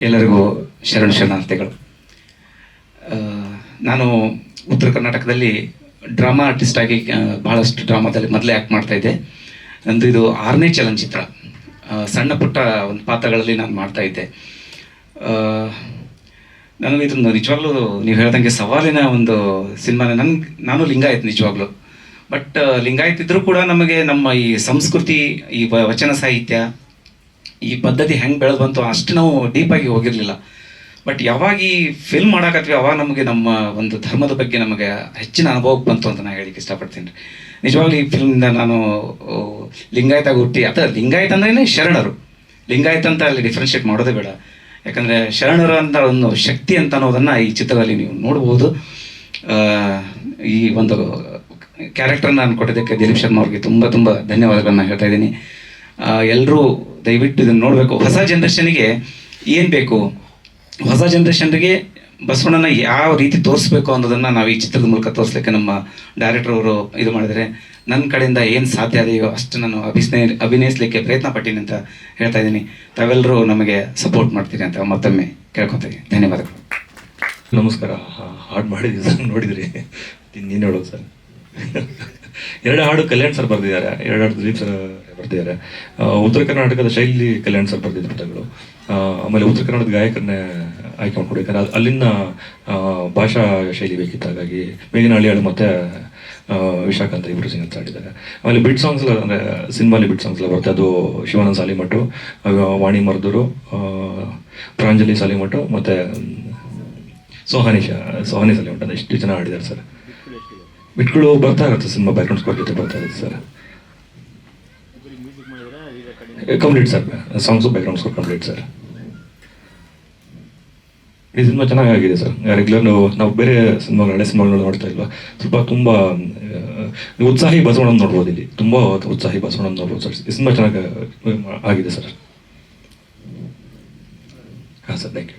ಎಲ್ಲರಿಗೂ ಶರಣ ಶರಣಾರ್ಥಿಗಳು. ನಾನು ಉತ್ತರ ಕರ್ನಾಟಕದಲ್ಲಿ ಡ್ರಾಮಾ ಆರ್ಟಿಸ್ಟ್ ಆಗಿ ಆ, ಬಹಳಷ್ಟು ಡ್ರಾಮಾದಲ್ಲಿ ಮೊದಲೇ ಆ್ಯಕ್ಟ್ ಮಾಡ್ತಾ ಇದ್ದೆ. ನಂದು ಇದು ಆರನೇ ಚಲನಚಿತ್ರ. ಸಣ್ಣ ಪುಟ್ಟ ಒಂದು ಪಾತ್ರಗಳಲ್ಲಿ ನಾನು ಮಾಡ್ತಾ ಆ, ನನಗೆ ಇದೊಂದು ನಿಜವಾಗ್ಲೂ ನೀವು ಹೇಳ್ದಂಗೆ ಸವಾಲಿನ ಒಂದು ಸಿನಿಮಾ. ನನ್ಗೆ ನಾನು ಲಿಂಗಾಯತ್ ನಿಜವಾಗ್ಲೂ. ಬಟ್ ಲಿಂಗಾಯತ್ ಇದ್ದರೂ ಕೂಡ ನಮಗೆ ನಮ್ಮ ಈ ಸಂಸ್ಕೃತಿ ಈ ವಚನ ಸಾಹಿತ್ಯ ಈ ಪದ್ಧತಿ ಹೆಂಗೆ ಬೆಳೆದು ಬಂತು ಅಷ್ಟು ನಾವು ಡೀಪಾಗಿ ಹೋಗಿರಲಿಲ್ಲ. ಬಟ್ ಯಾವಾಗ ಈ ಫಿಲ್ಮ್ ಮಾಡಾಕತ್ವಿ, ಅವಾಗ ನಮಗೆ ನಮ್ಮ ಒಂದು ಧರ್ಮದ ಬಗ್ಗೆ ನಮಗೆ ಹೆಚ್ಚಿನ ಅನುಭವಕ್ಕೆ ಬಂತು ಅಂತ ನಾನು ಹೇಳಿಕ್ಕೆ ಇಷ್ಟಪಡ್ತೀನಿ ರೀ. ನಿಜವಾಗ್ಲೂ ಈ ಫಿಲ್ಮಿಂದ ನಾನು ಲಿಂಗಾಯತ ಹುಟ್ಟಿ ಅಥವಾ ಲಿಂಗಾಯತ ಅಂದ್ರೇ ಶರಣರು. ಲಿಂಗಾಯತ ಅಂತ ಅಲ್ಲಿ ಡಿಫ್ರೆನ್ಷಿಯೇಟ್ ಮಾಡೋದೇ ಬೇಡ. ಯಾಕಂದರೆ ಶರಣರು ಅಂತ ಒಂದು ಶಕ್ತಿ ಅಂತ ಅನ್ನೋದನ್ನು ಈ ಚಿತ್ರದಲ್ಲಿ ನೀವು ನೋಡ್ಬೋದು. ಈ ಒಂದು ಕ್ಯಾರೆಕ್ಟರ್ನ ನಾನು ಕೊಟ್ಟಿದ್ದಕ್ಕೆ ದಿಲೀಪ್ ಶರ್ಮಾ ಅವ್ರಿಗೆ ತುಂಬ ತುಂಬ ಧನ್ಯವಾದಗಳನ್ನ ಹೇಳ್ತಾ ಇದ್ದೀನಿ. ಎಲ್ಲರೂ ದಯವಿಟ್ಟು ಇದನ್ನು ನೋಡಬೇಕು. ಹೊಸ ಜನ್ರೇಷನ್ಗೆ ಏನು ಬೇಕು? ಹೊಸ ಜನ್ರೇಷನ್ಗೆ ಬಸವಣ್ಣನ ಯಾವ ರೀತಿ ತೋರಿಸ್ಬೇಕು ಅನ್ನೋದನ್ನು ನಾವು ಈ ಚಿತ್ರದ ಮೂಲಕ ತೋರಿಸ್ಲಿಕ್ಕೆ ನಮ್ಮ ಡೈರೆಕ್ಟರ್ ಅವರು ಇದು ಮಾಡಿದರೆ ನನ್ನ ಕಡೆಯಿಂದ ಏನು ಸಾಧ್ಯ ಅದೆಯೋ ಅಷ್ಟು ನಾನು ಅಭಿನಯ ಅಭಿನಯಿಸಲಿಕ್ಕೆ ಪ್ರಯತ್ನ ಪಟ್ಟೀನಿ ಅಂತ ಹೇಳ್ತಾ ಇದ್ದೀನಿ. ತಾವೆಲ್ಲರೂ ನಮಗೆ ಸಪೋರ್ಟ್ ಮಾಡ್ತೀರಿ ಅಂತ ಮತ್ತೊಮ್ಮೆ ಕೇಳ್ಕೊತೀನಿ ಧನ್ಯವಾದಗಳು. ನಮಸ್ಕಾರ. ಹಾಡು ಮಾಡಿದ್ವಿ ಸರ್ ನೋಡಿದ್ರಿ. ಹೇಳೋದು ಸರ್. ಎರಡು ಹಾಡು ಕಲ್ಯಾಣ್ ಸರ್ ಬರೆದಿದ್ದಾರೆ ಎರಡು ಹಾಡು ದಿಲೀಪ್ ಸರ್ ಬರೆದಿದ್ದಾರೆ. ಉತ್ತರ ಕರ್ನಾಟಕದ ಶೈಲಿ ಕಲ್ಯಾಣ್ ಸರ್ ಬರೆದಿದ್ದ ಪುಟಗಳು. ಆಮೇಲೆ ಉತ್ತರ ಕನ್ನಡದ ಗಾಯಕರನ್ನೇ ಆಯ್ಕೆ ಮಾಡ್ಕೊಂಡು ಯಾಕಂದ್ರೆ ಅಲ್ಲಿನ ಭಾಷಾ ಶೈಲಿ ಬೇಕಿತ್ತು ಹಾಗಾಗಿ ಮೇಘನಹಳ್ಳಿ ಮತ್ತು ಮತ್ತೆ ಆ, ವಿಶಾಖ ಅಂತ ಇಬ್ಬರು ಸಿಂಗರ್ಸ್ ಆಡಿದ್ದಾರೆ ಆಮೇಲೆ ಬಿಟ್ ಸಾಂಗ್ಸ್ ಎಲ್ಲ ಅಂದರೆ ಸಿನಿಮಾಲಿ ಬಿಟ್ ಸಾಂಗ್ಸ್ ಎಲ್ಲ ಬರುತ್ತೆ. ಅದು ಶಿವಾನಂದ ಸಾಲಿಮಠು ವಾಣಿ ಮರ್ದೂರು ಪ್ರಾಂಜಲಿ ಸಾಲಿಮಠು ಮತ್ತೆ ಸೋಹಾನಿ ಸೋಹಾನಿ ಸಾಲಿಮಠ ಎಷ್ಟು ಜನ ಆಡಿದ್ದಾರೆ ಸರ್. ಬಿಟ್ಗಳು ಬರ್ತಾ ಇರುತ್ತೆ ಸಿನಿಮಾ ಬ್ಯಾಕ್ಗ್ರೌಂಡ್ ಸ್ಕೋರ್ ಜೊತೆ ಬರ್ತಾ ಇರುತ್ತೆ sir. Complete sir songs background score complete sir. ಈ ಸಿನಿಮಾ ಚೆನ್ನಾಗಿ ಆಗಿದೆ ಸರ್. ರೆಗ್ಯುಲರ್ ನಾವು ನಾವು ಬೇರೆ ಸಿನಿಮಾಗಳು ಹಳೆ ಸಿನಿಮಾಗಳು ನೋಡ್ತಾ ಇಲ್ವಾ? ಸ್ವಲ್ಪ ತುಂಬ ಉತ್ಸಾಹಿ ಬಸವಣ್ಣ ನೋಡ್ಬೋದು ಇಲ್ಲಿ. ತುಂಬ ಉತ್ಸಾಹಿ ಬಸವಣ್ಣ ನೋಡ್ಬೋದು ಸರ್. ಈ ಸಿನಿಮಾ ಚೆನ್ನಾಗಿ ಆಗಿದೆ ಸರ್. ಹಾಂ ಸರ್ ಥ್ಯಾಂಕ್ ಯು